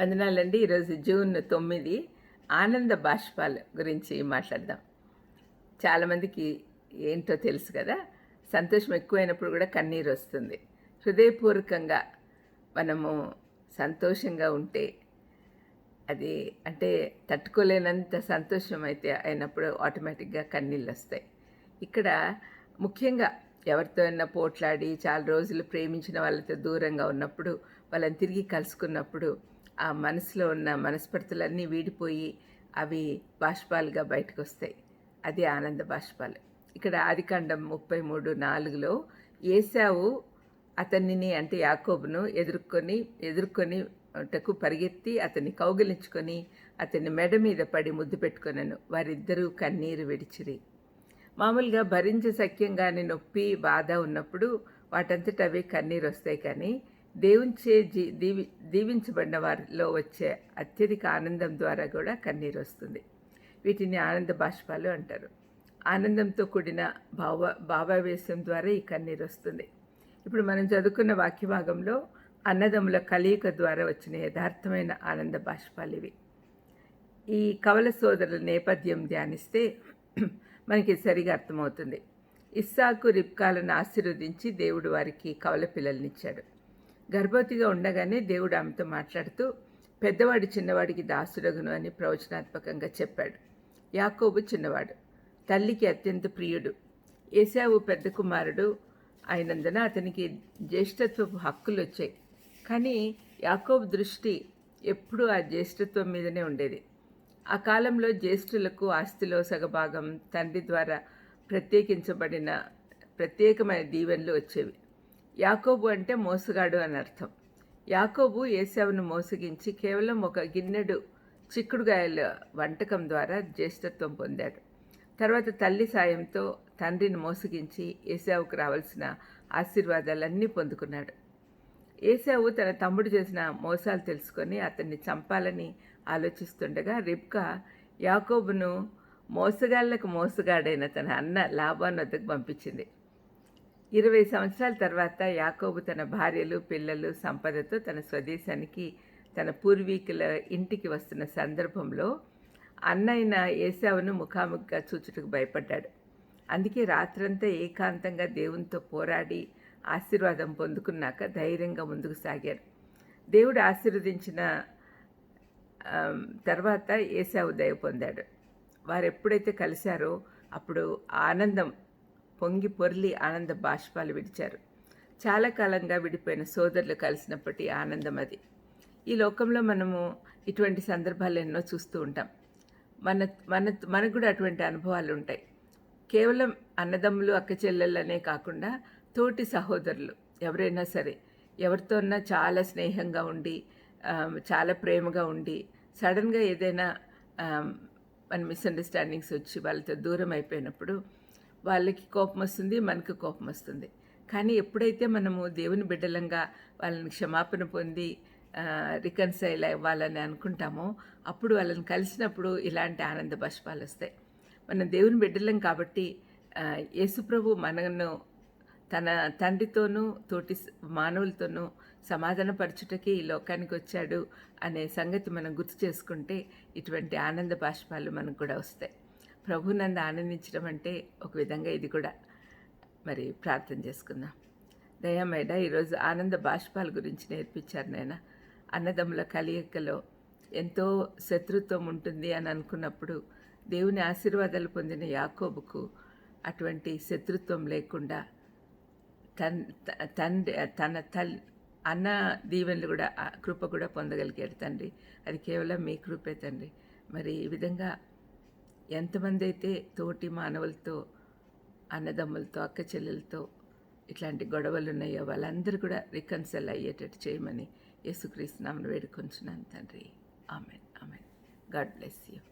వందనాలండి. ఈరోజు జూన్ తొమ్మిది ఆనంద బాష్పాల గురించి మాట్లాడదాం. చాలామందికి ఏంటో తెలుసు కదా సంతోషం ఎక్కువైనప్పుడు కూడా కన్నీరు వస్తుంది. హృదయపూర్వకంగా మనము సంతోషంగా ఉంటే అది అంటే తట్టుకోలేనంత సంతోషం అయితే అయినప్పుడు ఆటోమేటిక్గా కన్నీళ్ళు వస్తాయి. ఇక్కడ ముఖ్యంగా ఎవరితో అయినా పోట్లాడి చాలా రోజులు ప్రేమించిన వాళ్ళతో దూరంగా ఉన్నప్పుడు వాళ్ళని తిరిగి కలుసుకున్నప్పుడు ఆ మనసులో ఉన్న మనస్పర్తులన్నీ వీడిపోయి అవి బాష్పాలుగా బయటకు వస్తాయి అది ఆనంద బాష్పాలు. ఇక్కడ ఆదికాండం ముప్పై మూడు నాలుగులో ఏసావు అతనిని అంటే యాకోబును ఎదుర్కొని ఎదుర్కొని టకు పరిగెత్తి అతన్ని కౌగిలించుకొని అతన్ని మెడ మీద పడి ముద్దు పెట్టుకొనను. వారిద్దరూ కన్నీరు విడిచిరి. మామూలుగా భరించ సఖ్యంగానే నొప్పి బాధ ఉన్నప్పుడు వాటంతట అవే కన్నీరు వస్తాయి కానీ దేవునిచే జీ దీవి దీవించబడిన వారిలో వచ్చే అత్యధిక ఆనందం ద్వారా కూడా కన్నీరు వస్తుంది. వీటిని ఆనంద బాష్పాలు అంటారు. ఆనందంతో కూడిన భావ భావావేశం ద్వారా ఈ కన్నీరు వస్తుంది. ఇప్పుడు మనం చదువుకున్న వాక్య భాగంలో అన్నదమ్ముల ద్వారా వచ్చిన యథార్థమైన ఆనంద బాష్పాలు ఇవి. ఈ కవల సోదరుల నేపథ్యం ధ్యానిస్తే మనకి సరిగా అర్థమవుతుంది. ఇస్సాకు రిప్కాలను ఆశీర్వదించి దేవుడు వారికి కవల పిల్లల్నిచ్చాడు. గర్భవతిగా ఉండగానే దేవుడు ఆమెతో మాట్లాడుతూ పెద్దవాడు చిన్నవాడికి దాసుడగును అని ప్రవచనాత్మకంగా చెప్పాడు. యాకోబు చిన్నవాడు తల్లికి అత్యంత ప్రియుడు. ఏసావు పెద్ద కుమారుడు అయినందున అతనికి జ్యేష్ఠత్వపు హక్కులు వచ్చాయి. కానీ యాకోబు దృష్టి ఎప్పుడూ ఆ జ్యేష్ఠత్వం మీదనే ఉండేది. ఆ కాలంలో జ్యేష్ఠులకు ఆస్తిలో సగభాగం తండ్రి ద్వారా ప్రత్యేకించబడిన ప్రత్యేకమైన దీవెనలు వచ్చేవి. యాకోబు అంటే మోసగాడు అని అర్థం. యాకోబు ఏసావును మోసగించి కేవలం ఒక గిన్నెడు చిక్కుడుగాయల వంటకం ద్వారా జ్యేష్ఠత్వం పొందాడు. తర్వాత తల్లి సాయంతో తండ్రిని మోసగించి ఏసావుకు రావాల్సిన ఆశీర్వాదాలన్నీ పొందుకున్నాడు. ఏసావు తన తమ్ముడు చేసిన మోసాలు తెలుసుకొని అతన్ని చంపాలని ఆలోచిస్తుండగా రిబ్కా యాకోబును మోసగాళ్ళకు మోసగాడైన తన అన్న లాభాన్ వద్దకు పంపించింది. ఇరవై సంవత్సరాల తర్వాత యాకోబు తన భార్యలు పిల్లలు సంపదతో తన స్వదేశానికి తన పూర్వీకుల ఇంటికి వస్తున్న సందర్భంలో అన్నైన ఏసావును ముఖాముఖిగా చూచుటకు భయపడ్డాడు. అందుకే రాత్రంతా ఏకాంతంగా దేవునితో పోరాడి ఆశీర్వాదం పొందుకున్నాక ధైర్యంగా ముందుకు సాగారు. దేవుడు ఆశీర్వదించిన తర్వాత ఏసావు దయ పొందాడు. వారు ఎప్పుడైతే కలిశారో అప్పుడు ఆనందం పొంగి పొర్లి ఆనంద బాష్పాలు విడిచారు. చాలా కాలంగా విడిపోయిన సోదరులు కలిసినప్పటి ఆనందం అది. ఈ లోకంలో మనము ఇటువంటి సందర్భాలు ఎన్నో చూస్తూ ఉంటాం. మన మన మనకు కూడా అటువంటి అనుభవాలు ఉంటాయి. కేవలం అన్నదమ్ములు అక్క చెల్లెళ్ళనే కాకుండా తోటి సహోదరులు ఎవరైనా సరే ఎవరితోన్నా చాలా స్నేహంగా ఉండి చాలా ప్రేమగా ఉండి సడన్గా ఏదైనా మన మిస్అండర్స్టాండింగ్స్ వచ్చి వాళ్ళతో దూరం అయిపోయినప్పుడు వాళ్ళకి కోపం వస్తుంది మనకు కోపం వస్తుంది. కానీ ఎప్పుడైతే మనము దేవుని బిడ్డలంగా వాళ్ళని క్షమాపణ పొంది రికన్సైల్ అవ్వాలని అనుకుంటామో అప్పుడు వాళ్ళని కలిసినప్పుడు ఇలాంటి ఆనంద బాష్పాలు వస్తాయి. మనం దేవుని బిడ్డలం కాబట్టి యేసుప్రభు మనను తన తండ్రితోనూ తోటి మానవులతోనూ సమాధానపరచుటకి ఈ లోకానికి వచ్చాడు అనే సంగతి మనం గుర్తు చేసుకుంటే ఇటువంటి ఆనంద బాష్పాలు మనకు కూడా వస్తాయి. ప్రభునందు ఆనందించడం అంటే ఒక విధంగా ఇది కూడా మరి ప్రార్థన చేసుకుందాం. దయమేడ ఈరోజు ఆనంద బాష్పాల గురించి నేర్పించారు నాయన. అన్నదమ్ముల కలియకలో ఎంతో శత్రుత్వం ఉంటుంది అని అనుకున్నప్పుడు దేవుని ఆశీర్వాదాలు పొందిన యాకోబుకు అటువంటి శత్రుత్వం లేకుండా తన్ తండ్రి తన తల్ అన్న దీవెనలు కూడా కృప కూడా పొందగలిగాడు తండ్రి. అది కేవలం మీ కృపే తండ్రి. మరి ఈ విధంగా ఎంతమంది అయితే తోటి మానవులతో అన్నదమ్ములతో అక్క చెల్లెలతో ఇట్లాంటి గొడవలు ఉన్నాయో వాళ్ళందరూ కూడా రికన్సల్ అయ్యేటట్టు చేయమని యేసుక్రీస్తు నామను వేడుకొంచున్నాను తండ్రి. Amen. Amen. God bless you.